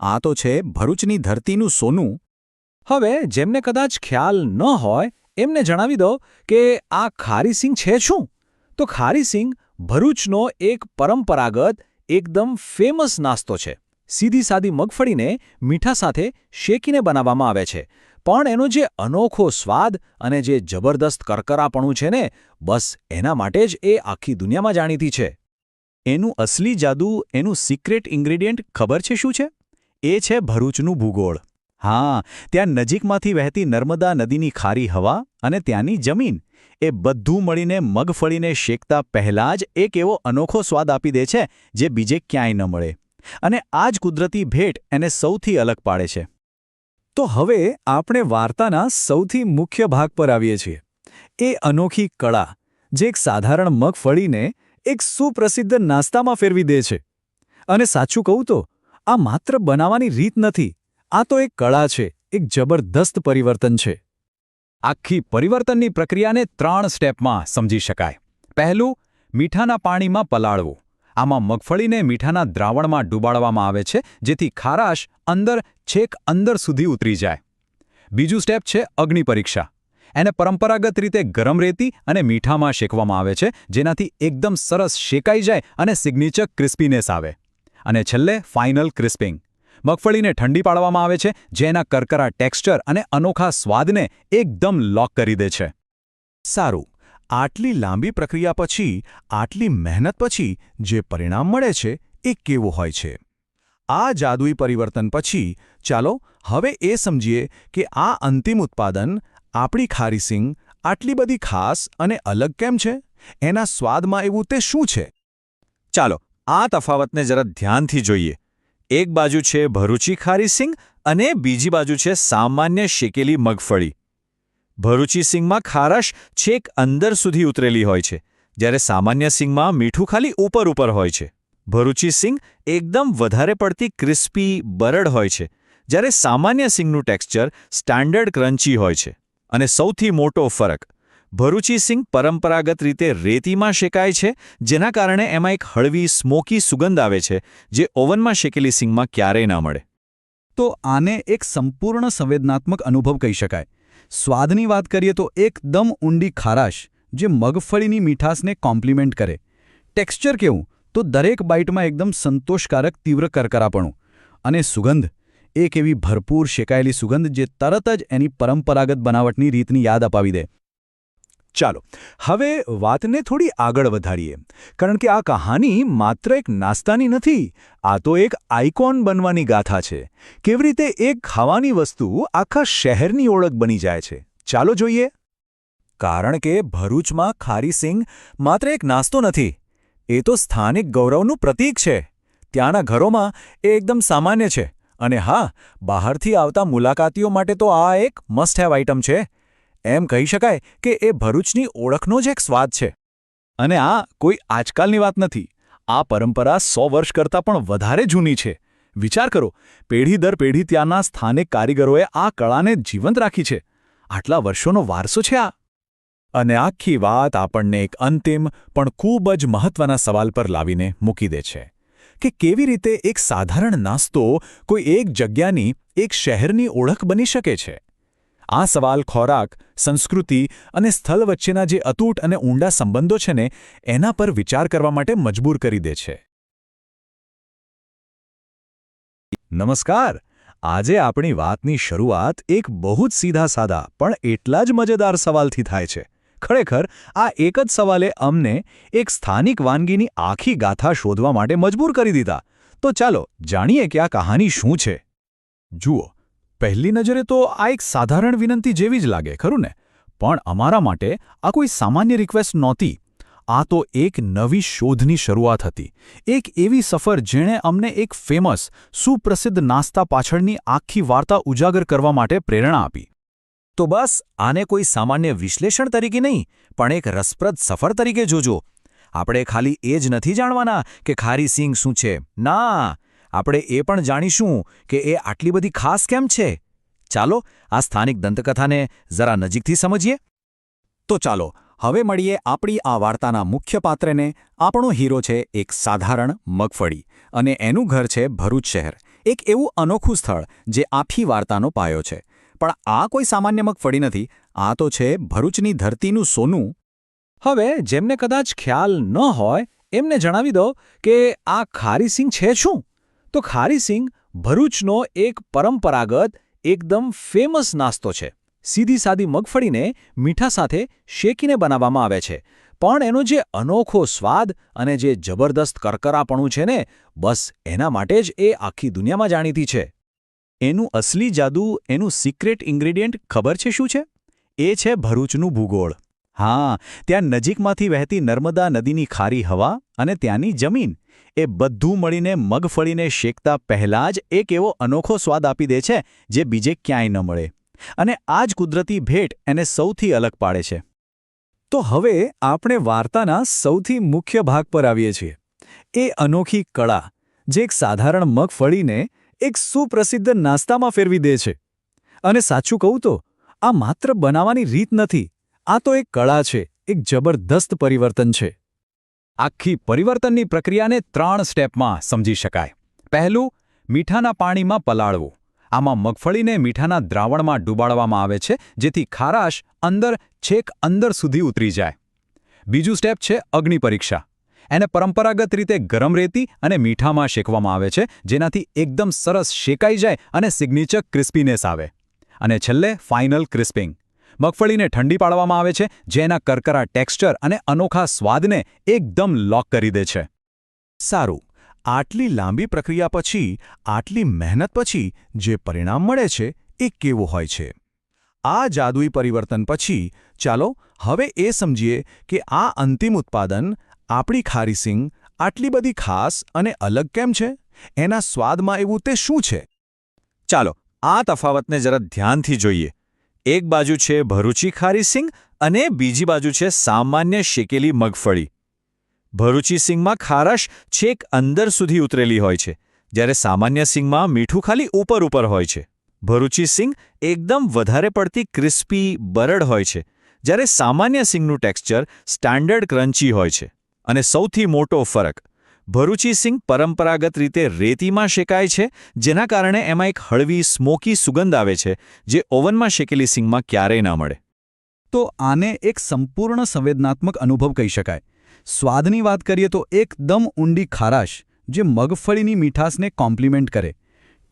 આ તો છે ભરૂચની ધરતીનું સોનું. હવે જેમને કદાચ ખ્યાલ ન હોય, એમને જણાવી દો કે આ ખારીસિંગ છે શું? તો ખારીસિંગ ભરૂચનો એક પરંપરાગત, એકદમ ફેમસ નાસ્તો છે. સીધી સાદી મગફળીને મીઠા સાથે શેકીને બનાવવામાં આવે છે. પણ એનો જે અનોખો સ્વાદ અને જે જબરદસ્ત કરકરાપણું છે ને, બસ એના માટે જ એ આખી દુનિયામાં જાણીતી છે. એનું અસલી જાદુ, એનું સિક્રેટ ઇન્ગ્રેડિયન્ટ ખબર છે શું છે? એ છે ભરૂચનું ભૂગોળ. હા, ત્યાં નજીકમાંથી વહેતી નર્મદા નદીની ખારી હવા અને ત્યાંની જમીન. એ બધું મળીને મગફળીને શેકતા પહેલાં જ એક એવો અનોખો સ્વાદ આપી દે છે, જે બીજે ક્યાંય ન મળે. અને આ જ કુદરતી ભેટ એને સૌથી અલગ પાડે છે. તો હવે આપણે વાર્તાના સૌથી મુખ્ય ભાગ પર આવીએ છીએ. એ અનોખી કળા, જે એક સાધારણ મગફળીને એક સુપ્રસિદ્ધ નાસ્તામાં ફેરવી દે છે. અને સાચું કહું તો, આ માત્ર બનાવવાની રીત નથી, આ તો એક કળા છે, એક જબરદસ્ત પરિવર્તન છે. આખી પરિવર્તનની પ્રક્રિયાને ત્રણ સ્ટેપમાં સમજી શકાય. પહેલું, મીઠાના પાણીમાં પલાળવું. આમાં મગફળીને મીઠાના દ્રાવણમાં ડૂબાડવામાં આવે છે, જેથી ખારાશ અંદર છેક અંદર સુધી ઉતરી જાય. બીજું સ્ટેપ છે અગ્નિ પરીક્ષા. એને પરંપરાગત રીતે ગરમ રેતી અને મીઠામાં શેકવામાં આવે છે, જેનાથી એકદમ સરસ શેકાઈ જાય અને સિગ્નેચર ક્રિસ્પીનેસ આવે. અને છેલ્લે ફાઇનલ ક્રિસ્પિંગ મગફળીને ઠંડી પાડવામાં આવે છે જેના કરકરા ટેક્સચર અને અનોખા સ્વાદને એકદમ લોક કરી દે છે. સારું, આટલી લાંબી પ્રક્રિયા પછી, આટલી મહેનત પછી જે પરિણામ મળે છે, એ કેવું હોય છે? આ જાદુઈ પરિવર્તન પછી, ચાલો હવે એ સમજીએ કે આ અંતિમ ઉત્પાદન આપણી ખારીસિંગ આટલી બધી ખાસ અને અલગ કેમ છે? એના સ્વાદમાં એવું તે શું છે? ચાલો, આ તફાવતને જરા ધ્યાનથી જોઈએ. એક બાજુ છે ભરૂચી ખારીસિંગ અને બીજી બાજુ છે સામાન્ય શેકેલી મગફળી. ભરૂચી સિંગમાં ખારાશ છેક અંદર સુધી ઉતરેલી હોય છે, જ્યારે સામાન્ય સિંગમાં મીઠું ખાલી ઉપર ઉપર હોય છે. ભરૂચી સિંગ એકદમ વધારે પડતી ક્રિસ્પી, બરડ હોય છે, જ્યારે સામાન્ય સિંગનું ટેક્સચર સ્ટાન્ડર્ડ ક્રન્ચી હોય છે. અને સૌથી મોટો ફરક, ભરૂચી સિંગ પરંપરાગત રીતે રેતીમાં શેકાય છે, જેના કારણે એમાં એક હળવી, સ્મોકી સુગંધ આવે છે, જે ઓવનમાં શેકેલી સિંગમાં ક્યારેય ના મળે. તો આને એક સંપૂર્ણ સંવેદનાત્મક અનુભવ કહી શકાય. સ્વાદની વાત કરીએ તો એકદમ ઊંડી ખારાશ, જે મગફળીની મીઠાશને કોમ્પ્લિમેન્ટ કરે. ટેક્સચર કેવું? તો દરેક બાઇટમાં એકદમ સંતોષકારક, તીવ્ર કરકરાપણું અને સુગંધ. એક એવી ભરપૂર શેકાયેલી સુગંધ જે તરત જ એની પરંપરાગત બનાવટની રીતની યાદ અપાવી દે. ચાલો, હવે વાતને થોડી આગળ વધારીએ. કારણ કે આ કહાની માત્ર એક નાસ્તાની નથી, આ તો એક આઇકોન બનવાની ગાથા છે. કેવી રીતે એક ખાવાની વસ્તુ આખા શહેરની ઓળખ બની જાય છે? ચાલો જોઈએ. કારણ કે ભરૂચમાં ખારીસિંગ માત્ર એક નાસ્તો નથી, એ તો સ્થાનિક ગૌરવનું પ્રતીક છે. ત્યાંના ઘરોમાં એ એકદમ સામાન્ય છે. અને હા, બહારથી આવતા મુલાકાતીઓ માટે તો આ એક મસ્ટ હેવ આઇટમ છે. એમ કહી શકાય કે એ ભરૂચની ઓળખનો જ એક સ્વાદ છે. અને આ કોઈ આજકાલની વાત નથી. આ પરંપરા સો વર્ષ કરતાં પણ વધારે જૂની છે. વિચાર કરો, પેઢી દર પેઢી ત્યાંના સ્થાનિક કારીગરોએ આ કળાને જીવંત રાખી છે. આટલા વર્ષોનો વારસો છે આ. અને આખી વાત આપણને એક અંતિમ, પણ ખૂબ જ મહત્વના સવાલ પર લાવીને મૂકી દે છે. કે કેવી રીતે એક સાધારણ નાસ્તો કોઈ એક જગ્યાની, એક શહેરની ઓળખ બની શકે છે? આ સવાલ ખોરાક, સંસ્કૃતિ અને સ્થળ વચ્ચેના જે અતૂટ અને ઊંડા સંબંધો છે ને, એના પર વિચાર કરવા માટે મજબૂર કરી દે છે. નમસ્કાર! આજે આપણી વાતની શરૂઆત એક બહુ જ સીધા સાદા, પણ એટલા જ મજેદાર સવાલથી થાય છે. ખરેખર આ એક જ સવાલે અમને એક સ્થાનિક વાનગીની આખી ગાથા શોધવા માટે મજબૂર કરી દીધા. તો ચાલો જાણીએ કે આ કહાની શું છે. જુઓ, પહેલી નજરે તો આ એક સાધારણ વિનંતી જેવી જ લાગે, ખરું ને? પણ અમારા માટે આ કોઈ સામાન્ય રિક્વેસ્ટ નહોતી. આ તો એક નવી શોધની શરૂઆત હતી. એક એવી સફર જેણે અમને એક ફેમસ, સુપ્રસિદ્ધ નાસ્તા પાછળની આખી વાર્તા ઉજાગર કરવા માટે પ્રેરણા આપી. તો બસ આને કોઈ સામાન્ય વિશ્લેષણ તરીકે નહીં, પણ એક રસપ્રદ સફર તરીકે જોજો. આપણે ખાલી એ જ નથી જાણવાના કે ખારી સિંગ શું છે. ના, આપણે એ પણ જાણીશું કે એ આટલી બધી ખાસ કેમ છે. ચાલો, આ સ્થાનિક દંતકથાને જરા નજીકથી સમજીએ. તો ચાલો, હવે મળીએ આપણી આ વાર્તાના મુખ્ય પાત્રને. આપણો હીરો છે એક સાધારણ મગફળી અને એનું ઘર છે ભરૂચ શહેર. એક એવું અનોખું સ્થળ જે આખી વાર્તાનો પાયો છે. પણ આ કોઈ સામાન્ય મગફળી નથી. આ તો છે ભરૂચની ધરતીનું સોનું. હવે જેમને કદાચ ખ્યાલ ન હોય, એમને જણાવી દો કે આ ખારીસિંગ છે શું? તો ખારીસિંગ ભરૂચનો એક પરંપરાગત, એકદમ ફેમસ નાસ્તો છે. સીધી સાદી મગફળીને મીઠા સાથે શેકીને બનાવવામાં આવે છે. પણ એનો જે અનોખો સ્વાદ અને જે જબરદસ્ત કરકરાપણું છે ને, બસ એના માટે જ એ આખી દુનિયામાં જાણીતી છે. એનું અસલી જાદુ, એનું સિક્રેટ ઇન્ગ્રેડિયન્ટ ખબર છે શું છે? એ છે ભરૂચનું ભૂગોળ. હા, ત્યાં નજીકમાંથી વહેતી નર્મદા નદીની ખારી હવા અને ત્યાંની જમીન. એ બધું મળીને મગફળીને શેકતા પહેલાં જ એક એવો અનોખો સ્વાદ આપી દે છે, જે બીજે ક્યાંય ન મળે. અને આ જ કુદરતી ભેટ એને સૌથી અલગ પાડે છે. તો હવે આપણે વાર્તાના સૌથી મુખ્ય ભાગ પર આવીએ છીએ. એ અનોખી કળા, જે એક સાધારણ મગફળીને એક સુપ્રસિદ્ધ નાસ્તામાં ફેરવી દે છે. અને સાચું કહું તો, આ માત્ર બનાવવાની રીત નથી, આ તો એક કળા છે, એક જબરદસ્ત પરિવર્તન છે. આખી પરિવર્તનની પ્રક્રિયાને ત્રણ સ્ટેપમાં સમજી શકાય. પહેલું, મીઠાના પાણીમાં પલાળવું. આમાં મગફળીને મીઠાના દ્રાવણમાં ડૂબાડવામાં આવે છે, જેથી ખારાશ અંદર છેક અંદર સુધી ઉતરી જાય. બીજું સ્ટેપ છે અગ્નિ પરીક્ષા એને પરંપરાગત રીતે ગરમ રેતી અને મીઠામાં શેકવામાં આવે છે, જેનાથી એકદમ સરસ શેકાઈ જાય અને સિગ્નેચર ક્રિસ્પીનેસ આવે. અને છેલ્લે ફાઇનલ ક્રિસ્પિંગ મગફળીને ઠંડી પાડવામાં આવે છે, જેના કરકરા ટેક્સચર અને અનોખા સ્વાદને એકદમ લોક કરી દે છે. સારું, આટલી લાંબી પ્રક્રિયા પછી, આટલી મહેનત પછી જે પરિણામ મળે છે, એ કેવું હોય છે? આ જાદુઈ પરિવર્તન પછી, ચાલો હવે એ સમજીએ કે આ અંતિમ ઉત્પાદન આપણી ખારીસિંગ આટલી બધી ખાસ અને અલગ કેમ છે? એના સ્વાદમાં એવું તે શું છે? ચાલો, આ તફાવતને જરા ધ્યાનથી જોઈએ. એક બાજુ છે ભરૂચી ખારીસિંગ અને બીજી બાજુ છે સામાન્ય શેકેલી મગફળી. ભરૂચી સિંગમાં ખારાશ છેક અંદર સુધી ઉતરેલી હોય છે, જ્યારે સામાન્ય સિંગમાં મીઠું ખાલી ઉપર ઉપર હોય છે. ભરૂચી સિંગ એકદમ વધારે પડતી ક્રિસ્પી, બરડ હોય છે, જ્યારે સામાન્ય સિંગનું ટેક્સચર સ્ટાન્ડર્ડ ક્રન્ચી હોય છે. અને સૌથી મોટો ફરક, ભરૂચી સિંગ પરંપરાગત રીતે રેતીમાં શેકાય છે, જેના કારણે એમાં એક હળવી, સ્મોકી સુગંધ આવે છે, જે ઓવનમાં શેકેલી સિંગમાં ક્યારેય ના મળે. તો આને એક સંપૂર્ણ સંવેદનાત્મક અનુભવ કહી શકાય. સ્વાદની વાત કરીએ તો એકદમ ઊંડી ખારાશ, જે મગફળીની મીઠાશને કોમ્પ્લિમેન્ટ કરે.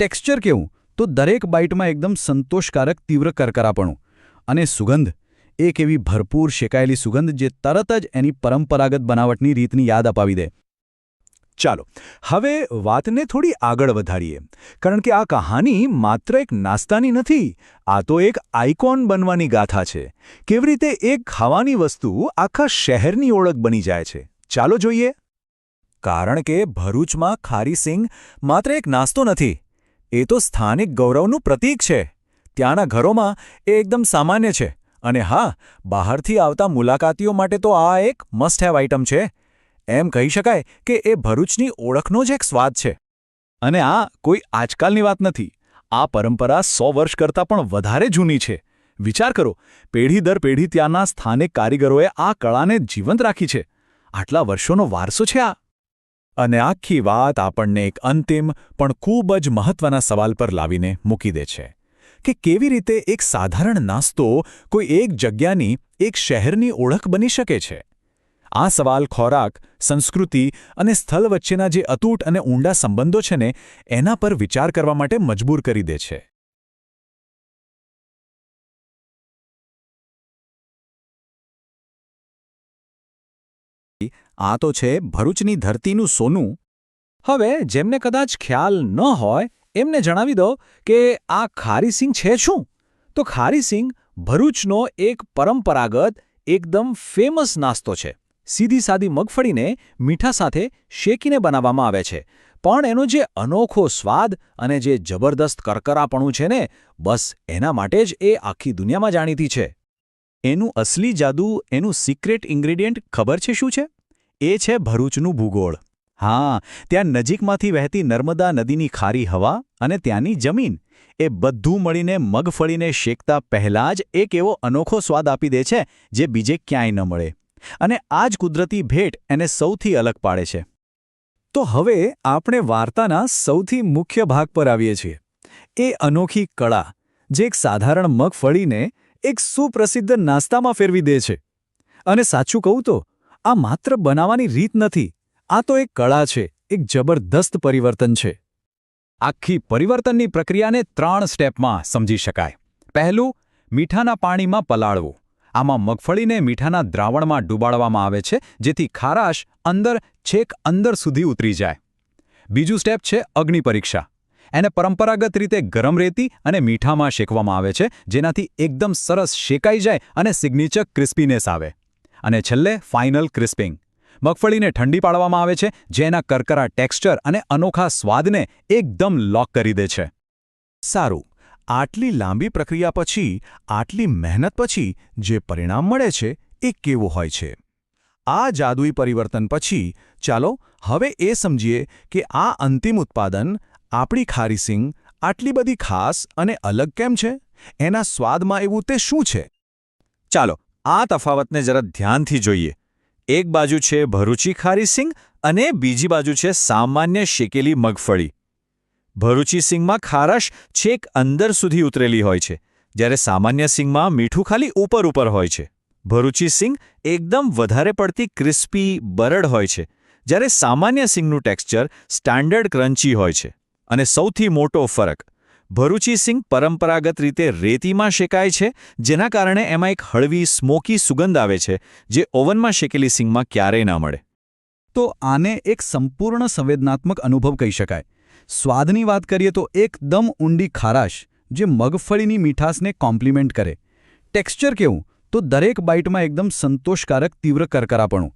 ટેક્સચર કેવું? તો દરેક બાઇટમાં એકદમ સંતોષકારક, તીવ્ર કરકરાપણું અને સુગંધ. એક એવી ભરપૂર શેકાયેલી સુગંધ જે તરત જ એની પરંપરાગત બનાવટની રીતની યાદ અપાવી દે. ચાલો, હવે વાતને થોડી આગળ વધારીએ. કારણ કે આ કહાની માત્ર એક નાસ્તાની નથી, આ તો એક આઇકોન બનવાની ગાથા છે. કેવી રીતે એક ખાવાની વસ્તુ આખા શહેરની ઓળખ બની જાય છે? ચાલો જોઈએ. કારણ કે ભરૂચમાં ખારી સિંગ માત્ર એક નાસ્તો નથી, એ તો સ્થાનિક ગૌરવનું પ્રતીક છે. ત્યાંના ઘરોમાં એ એકદમ સામાન્ય છે. અને હા, બહારથી આવતા મુલાકાતીઓ માટે તો આ એક મસ્ટ હેવ આઇટમ છે. એમ કહી શકાય કે એ ભરૂચની ઓળખનો જ એક સ્વાદ છે. અને આ કોઈ આજકાલની વાત નથી. આ પરંપરા સો વર્ષ કરતાં પણ વધારે જૂની છે. વિચાર કરો, પેઢી દર પેઢી ત્યાંના સ્થાનિક કારીગરોએ આ કળાને જીવંત રાખી છે. આટલા વર્ષોનો વારસો છે આ. અને આખી વાત આપણને એક અંતિમ, પણ ખૂબ જ મહત્વના સવાલ પર લાવીને મૂકી દે છે. કે કેવી રીતે એક સાધારણ નાસ્તો કોઈ એક જગ્યાની, એક શહેરની ઓળખ બની શકે છે? આ સવાલ ખોરાક, સંસ્કૃતિ અને સ્થળ વચ્ચેના જે અતૂટ અને ઊંડા સંબંધો છે ને, એના પર વિચાર કરવા માટે મજબૂર કરી દે છે. આ તો છે ભરૂચની ધરતીનું સોનું. હવે, જેમને કદાચ ખ્યાલ ન હોય એમને જણાવી દો કે આ ખારીસિંગ છે શું? તો ખારીસિંગ ભરૂચનો એક પરંપરાગત, એકદમ ફેમસ નાસ્તો છે. સીધી સાદી મગફળીને મીઠા સાથે શેકીને બનાવવામાં આવે છે. પણ એનો જે અનોખો સ્વાદ અને જે જબરદસ્ત કરકરાપણું છે ને, બસ એના માટે જ એ આખી દુનિયામાં જાણીતી છે. એનું અસલી જાદુ, એનું સિક્રેટ ઇન્ગ્રેડિયન્ટ ખબર છે શું છે? એ છે ભરૂચનું ભૂગોળ. હા, ત્યાં નજીકમાંથી વહેતી નર્મદા નદીની ખારી હવા અને ત્યાંની જમીન. એ બધું મળીને મગફળીને શેકતા પહેલાં જ એક એવો અનોખો સ્વાદ આપી દે છે, જે બીજે ક્યાંય ન મળે. અને આ જ કુદરતી ભેટ એને સૌથી અલગ પાડે છે. તો હવે આપણે વાર્તાના સૌથી મુખ્ય ભાગ પર આવીએ છીએ. એ અનોખી કળા, જે એક સાધારણ મગફળીને એક સુપ્રસિદ્ધ નાસ્તામાં ફેરવી દે છે. અને સાચું કહું તો, આ માત્ર બનાવવાની રીત નથી આ તો એક કળા છે, એક જબરદસ્ત પરિવર્તન છે. આખી પરિવર્તનની પ્રક્રિયાને ત્રણ સ્ટેપમાં સમજી શકાય. પહેલું, મીઠાના પાણીમાં પલાળવું. આમાં મગફળીને મીઠાના દ્રાવણમાં ડૂબાડવામાં આવે છે, જેથી ખારાશ અંદર, છેક અંદર સુધી ઉતરી જાય. બીજું સ્ટેપ છે અગ્નિ પરીક્ષા. એને પરંપરાગત રીતે ગરમ રેતી અને મીઠામાં શેકવામાં આવે છે, જેનાથી એકદમ સરસ શેકાઈ જાય અને સિગ્નેચર ક્રિસ્પીનેસ આવે. અને છેલ્લે, ફાઇનલ ક્રિસ્પિંગ. મગફળીને ઠંડી પાડવામાં આવે છે, જેના કરકરા ટેક્સચર અને અનોખા સ્વાદને એકદમ લોક કરી દે છે. સારું, આટલી લાંબી પ્રક્રિયા પછી, આટલી મહેનત પછી જે પરિણામ મળે છે, એ કેવું હોય છે? આ જાદુઈ પરિવર્તન પછી, ચાલો હવે એ સમજીએ કે આ અંતિમ ઉત્પાદન, આપણી ખારીસિંગ આટલી બધી ખાસ અને અલગ કેમ છે? એના સ્વાદમાં એવું તે શું છે? ચાલો, આ તફાવતને જરા ધ્યાનથી જોઈએ. એક બાજુ છે ભરૂચી ખારી સિંગ અને બીજી બાજુ છે સામાન્ય શેકેલી મગફળી. ભરૂચી સિંગમાં ખારાશ છેક અંદર સુધી ઉતરેલી હોય છે, જ્યારે સામાન્ય સિંગમાં મીઠું ખાલી ઉપર ઉપર હોય છે. ભરૂચી સિંગ એકદમ વધારે પડતી ક્રિસ્પી, બરડ હોય છે, જ્યારે સામાન્ય સિંગનું ટેક્સચર સ્ટાન્ડર્ડ ક્રન્ચી હોય છે, અને સૌથી મોટો ફરક ભરૂચી સિંગ પરંપરાગત રીતે રેતીમાં શેકાય છે, જેના કારણે એમાં એક હળવી, સ્મોકી સુગંધ આવે છે, જે ઓવનમાં શેકેલી સિંગમાં ક્યારેય ના મળે. તો આને એક સંપૂર્ણ સંવેદનાત્મક અનુભવ કહી શકાય. સ્વાદની વાત કરીએ તો એકદમ ઊંડી ખારાશ, જે મગફળીની મીઠાશને કોમ્પ્લિમેન્ટ કરે. ટેક્સચર કેવું? તો દરેક બાઇટમાં એકદમ સંતોષકારક તીવ્ર કરકરાપણું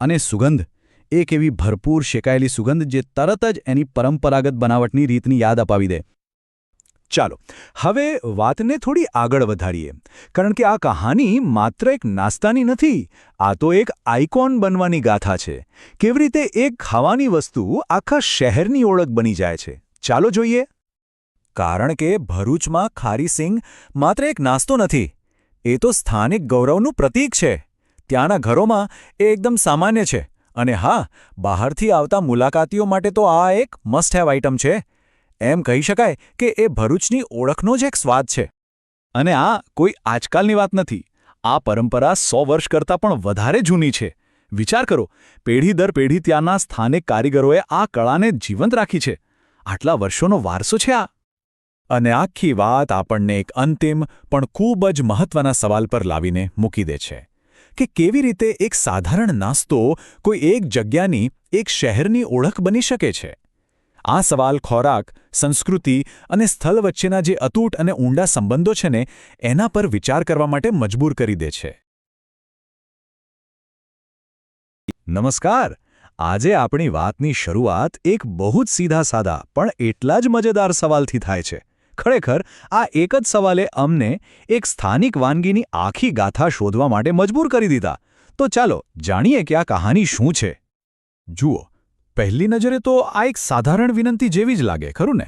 અને સુગંધ. એક એવી ભરપૂર શેકાયેલી સુગંધ જે તરત જ એની પરંપરાગત બનાવટની રીતની યાદ અપાવી દે. ચાલો, હવે વાતને થોડી આગળ વધારીએ. કારણ કે આ કહાની માત્ર એક નાસ્તાની નથી, આ તો એક આઇકોન બનવાની ગાથા છે. કેવી રીતે એક ખાવાની વસ્તુ આખા શહેરની ઓળખ બની જાય છે? ચાલો જોઈએ. કારણ કે ભરૂચમાં ખારી સિંગ માત્ર એક નાસ્તો નથી, એ તો સ્થાનિક ગૌરવનું પ્રતીક છે. ત્યાંના ઘરોમાં એ એકદમ સામાન્ય છે. અને હા, બહારથી આવતા મુલાકાતીઓ માટે તો આ એક મસ્ટ હેવ આઇટમ છે. એમ કહી શકાય કે એ ભરૂચની ઓળખનો જ એક સ્વાદ છે. અને આ કોઈ આજકાલની વાત નથી. આ પરંપરા સો વર્ષ કરતાં પણ વધારે જૂની છે. વિચાર કરો, પેઢી દર પેઢી ત્યાંના સ્થાનિક કારીગરોએ આ કળાને જીવંત રાખી છે. આટલા વર્ષોનો વારસો છે આ. અને આખી વાત આપણને એક અંતિમ, પણ ખૂબ જ મહત્વના સવાલ પર લાવીને મૂકી દે છે. કે કેવી રીતે એક સાધારણ નાસ્તો કોઈ એક જગ્યાની, એક શહેરની ઓળખ બની શકે છે? આ સવાલ ખોરાક, સંસ્કૃતિ અને સ્થળ વચ્ચેના જે અતૂટ અને ઊંડા સંબંધો છે ને, એના પર વિચાર કરવા માટે મજબૂર કરી દે છે. નમસ્કાર! આજે આપણી વાતની શરૂઆત એક બહુ જ સીધા સાદા પણ એટલા જ મજેદાર સવાલથી થાય છે. ખરેખર, આ એક જ સવાલે અમને એક સ્થાનિક વાનગીની આખી ગાથા શોધવા માટે મજબૂર કરી દીધા. તો ચાલો, જાણીએ કે આ કહાની શું છે. જુઓ. પહેલી નજરે તો આ એક સાધારણ વિનંતી જેવી જ લાગે, ખરું ને?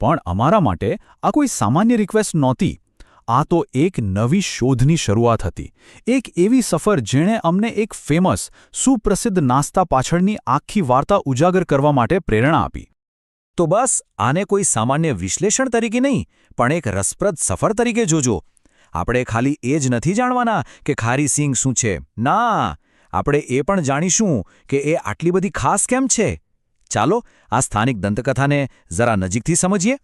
પણ અમારા માટે આ કોઈ સામાન્ય રિક્વેસ્ટ નહોતી. આ તો એક નવી શોધની શરૂઆત હતી. એક એવી સફર જેણે અમને એક ફેમસ, સુપ્રસિદ્ધ નાસ્તા પાછળની આખી વાર્તા ઉજાગર કરવા માટે પ્રેરણા આપી. તો બસ, આને કોઈ સામાન્ય વિશ્લેષણ તરીકે નહીં, પણ એક રસપ્રદ સફર તરીકે જોજો. આપણે ખાલી એ જ નથી જાણવાના કે ખારી સિંગ શું છે. ના આપણે એ પણ જાણીશું કે એ આટલી બધી ખાસ કેમ છે? ચાલો આ સ્થાનિક દંતકથાને જરા નજીકથી સમજીએ.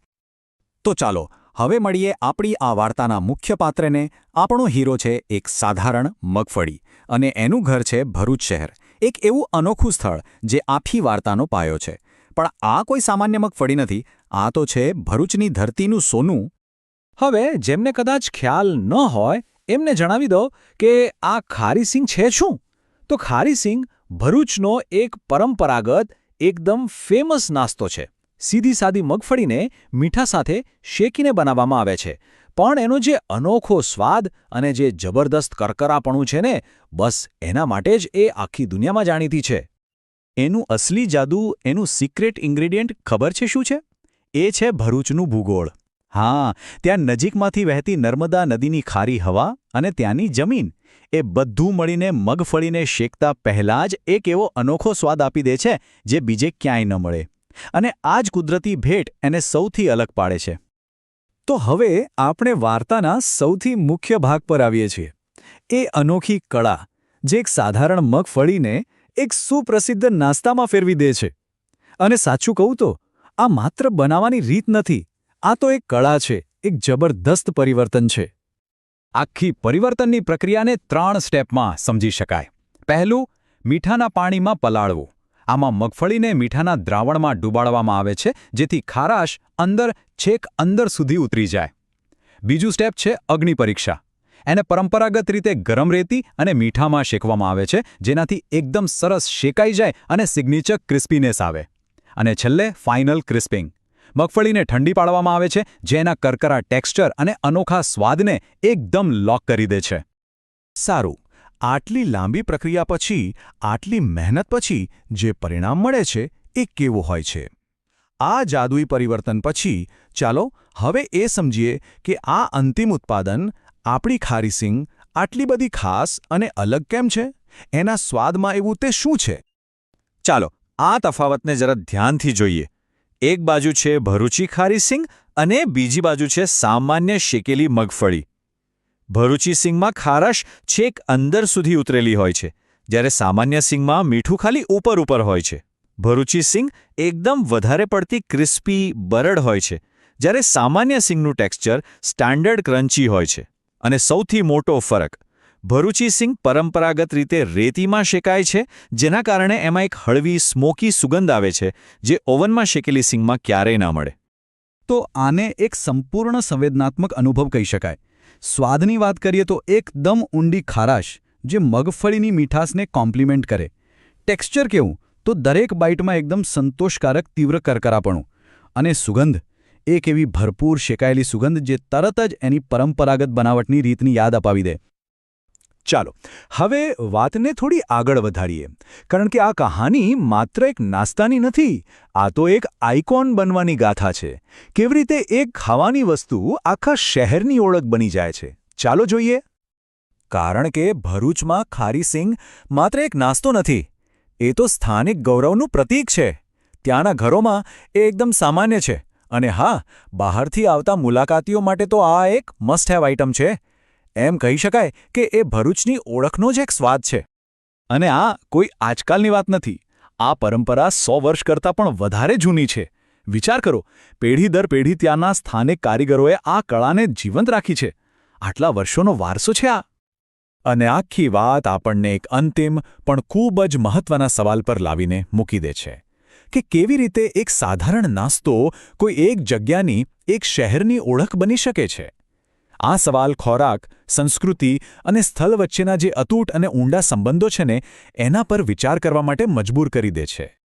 તો ચાલો, હવે મળીએ આપણી આ વાર્તાના મુખ્ય પાત્રને. આપણો હીરો છે એક સાધારણ મગફળી અને એનું ઘર છે ભરૂચ શહેર. એક એવું અનોખું સ્થળ જે આખી વાર્તાનો પાયો છે. પણ આ કોઈ સામાન્ય મગફળી નથી, આ તો છે ભરૂચની ધરતીનું સોનું. હવે જેમને કદાચ ખ્યાલ ન હોય, એમને જણાવી દો કે આ ખારીસિંગ છે શું? તો ખારીસિંગ ભરૂચનો એક પરંપરાગત, એકદમ ફેમસ નાસ્તો છે. સીધી સાદી મગફળીને મીઠા સાથે શેકીને બનાવવામાં આવે છે. પણ એનો જે અનોખો સ્વાદ અને જે જબરદસ્ત કરકરાપણું છે ને, બસ એના માટે જ એ આખી દુનિયામાં જાણીતી છે. એનું અસલી જાદુ, એનું સિક્રેટ ઇન્ગ્રેડિયન્ટ ખબર છે શું છે? એ છે ભરૂચનું ભૂગોળ. હા, ત્યાં નજીકમાંથી વહેતી નર્મદા નદીની ખારી હવા અને ત્યાંની જમીન. એ બધું મળીને મગફળીને શેકતા પહેલાં જ એક એવો અનોખો સ્વાદ આપી દે છે, જે બીજે ક્યાંય ન મળે. અને આ જ કુદરતી ભેટ એને સૌથી અલગ પાડે છે. તો હવે આપણે વાર્તાના સૌથી મુખ્ય ભાગ પર આવીએ છીએ. એ અનોખી કળા, જે એક સાધારણ મગફળીને એક સુપ્રસિદ્ધ નાસ્તામાં ફેરવી દે છે. અને સાચું કહું તો, આ માત્ર બનાવવાની રીત નથી, આ તો એક કળા છે, એક જબરદસ્ત પરિવર્તન છે. આખી પરિવર્તનની પ્રક્રિયાને ત્રણ સ્ટેપમાં સમજી શકાય. પહેલું, મીઠાના પાણીમાં પલાળવું. આમાં મગફળીને મીઠાના દ્રાવણમાં ડૂબાડવામાં આવે છે, જેથી ખારાશ અંદર, છેક અંદર સુધી ઉતરી જાય. બીજું સ્ટેપ છે અગ્નિ પરીક્ષા. એને પરંપરાગત રીતે ગરમ રેતી અને મીઠામાં શેકવામાં આવે છે, જેનાથી એકદમ સરસ શેકાઈ જાય અને સિગ્નેચર ક્રિસ્પીનેસ આવે. અને છેલ્લે, ફાઇનલ ક્રિસ્પિંગ. મગફળીને ઠંડી પાડવામાં આવે છે, જેના કરકરા ટેક્સચર અને અનોખા સ્વાદને એકદમ લોક કરી દે છે. સારું, આટલી લાંબી પ્રક્રિયા પછી, આટલી મહેનત પછી જે પરિણામ મળે છે, એ કેવું હોય છે? આ જાદુઈ પરિવર્તન પછી, ચાલો હવે એ સમજીએ કે આ અંતિમ ઉત્પાદન, આપણી ખારી સિંગ, આટલી બધી ખાસ અને અલગ કેમ છે? એના સ્વાદમાં એવું તે શું છે? ચાલો, આ તફાવતને જરા ધ્યાનથી જોઈએ. એક બાજુ છે ભરૂચી ખારી સિંગ અને બીજી બાજુ છે સામાન્ય શેકેલી મગફળી. ભરૂચી સિંગમાં ખારાશ છેક અંદર સુધી ઉતરેલી હોય છે, જ્યારે સામાન્ય સિંગમાં મીઠું ખાલી ઉપર ઉપર હોય છે. ભરૂચી સિંગ એકદમ વધારે પડતી ક્રિસ્પી, બરડ હોય છે, જ્યારે સામાન્ય સિંગનું ટેક્સચર સ્ટાન્ડર્ડ ક્રન્ચી હોય છે. અને સૌથી મોટો ફરક ભરૂચી સિંગ પરંપરાગત રીતે રેતીમાં શેકાય છે, જેના કારણે એમાં એક હળવી, સ્મોકી સુગંધ આવે છે, જે ઓવનમાં શેકેલી સિંગમાં ક્યારેય ના મળે. તો આને એક સંપૂર્ણ સંવેદનાત્મક અનુભવ કહી શકાય. સ્વાદની વાત કરીએ તો એકદમ ઊંડી ખારાશ, જે મગફળીની મીઠાશને કોમ્પ્લિમેન્ટ કરે. ટેક્સચર કેવું? તો દરેક બાઇટમાં એકદમ સંતોષકારક, તીવ્ર કરકરાપણું. અને સુગંધ? એક એવી ભરપૂર શેકાયેલી સુગંધ જે તરત જ એની પરંપરાગત બનાવટની રીતની યાદ અપાવી દે. ચાલો, હવે વાતને થોડી આગળ વધારીએ. કારણ કે આ કહાની માત્ર એક નાસ્તાની નથી, આ તો એક આઇકોન બનવાની ગાથા છે. કેવી રીતે એક ખાવાની વસ્તુ આખા શહેરની ઓળખ બની જાય છે? ચાલો જોઈએ. કારણ કે ભરૂચમાં ખારી સિંગ માત્ર એક નાસ્તો નથી, એ તો સ્થાનિક ગૌરવનું પ્રતીક છે. ત્યાંના ઘરોમાં એ એકદમ સામાન્ય છે. અને હા, બહારથી આવતા મુલાકાતીઓ માટે તો આ એક મસ્ટ હેવ આઇટમ છે. એમ કહી શકાય કે એ ભરૂચની ઓળખનો જ એક સ્વાદ છે. અને આ કોઈ આજકાલની વાત નથી. આ પરંપરા સો વર્ષ કરતાં પણ વધારે જૂની છે. વિચાર કરો, પેઢી દર પેઢી ત્યાંના સ્થાનિક કારીગરોએ આ કળાને જીવંત રાખી છે. આટલા વર્ષોનો વારસો છે આ. અને આખી વાત આપણને એક અંતિમ, પણ ખૂબ જ મહત્વના સવાલ પર લાવીને મૂકી દે છે. કે કેવી રીતે એક સાધારણ નાસ્તો કોઈ એક જગ્યાની, એક શહેરની ઓળખ બની શકે છે? આ સવાલ ખોરાક, સંસ્કૃતિ અને સ્થળ વચ્ચેના જે અતૂટ અને ઊંડા સંબંધો છે ને, એના પર વિચાર કરવા માટે મજબૂર કરી દે છે.